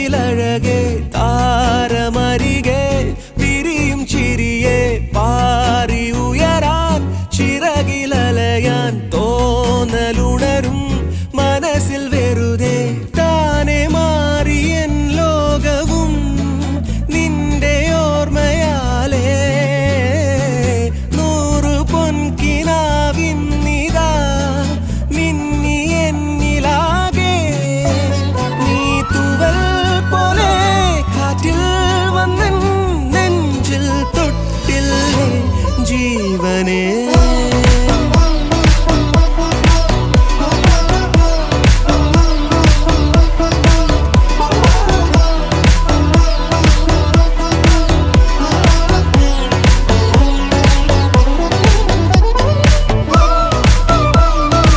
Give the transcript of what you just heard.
കണ്ണിലഴകെ താരമരികെ തിരിയും ചിരിയെ പാറി ഉയരാൻ ചിറകിലലയാൻ തോന്നലുണരും മനസ്സിൽ വേ ஜீவனே.